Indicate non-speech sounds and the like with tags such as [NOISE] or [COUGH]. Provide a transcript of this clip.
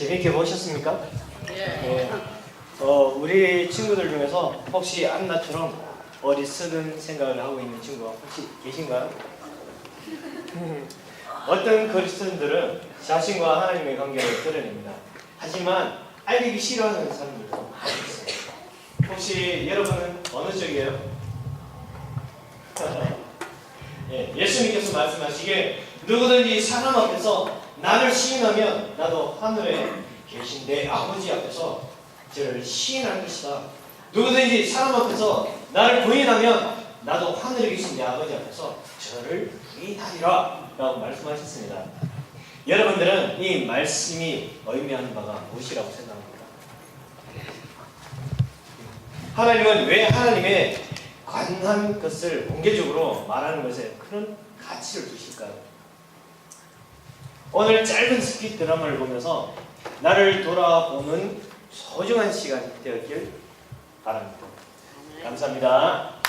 재밌게 보셨습니까? 예. 어, 우리 친구들 중에서 혹시 안나처럼 어리석은 생각을 하고 있는 친구가 혹시 계신가요? [LAUGHS] 어떤 그리스도인들은 자신과 하나님의 관계를 드러냅니다. 하지만 알리기 싫어하는 사람들도 있어요. 혹시 여러분은 어느 쪽이에요? [LAUGHS] 예, 예수님께서 말씀하시길 누구든지 사람 앞에서 나를 시인하면 나도 하늘에 계신 내 아버지 앞에서 저를 시인할 것이다. 누구든지 사람 앞에서 나를 부인하면 나도 하늘에 계신 내 아버지 앞에서 저를 부인하리라 라고 말씀하셨습니다. 여러분들은 이 말씀이 의미하는 바가 무엇이라고 생각합니까? 하나님은 왜 하나님의 관한 것을 공개적으로 말하는 것에 그런 가치를 두실까요? 오늘 짧은 스피 드라마를 보면서 나를 돌아보는 소중한 시간이 되었길 바랍니다. 감사합니다.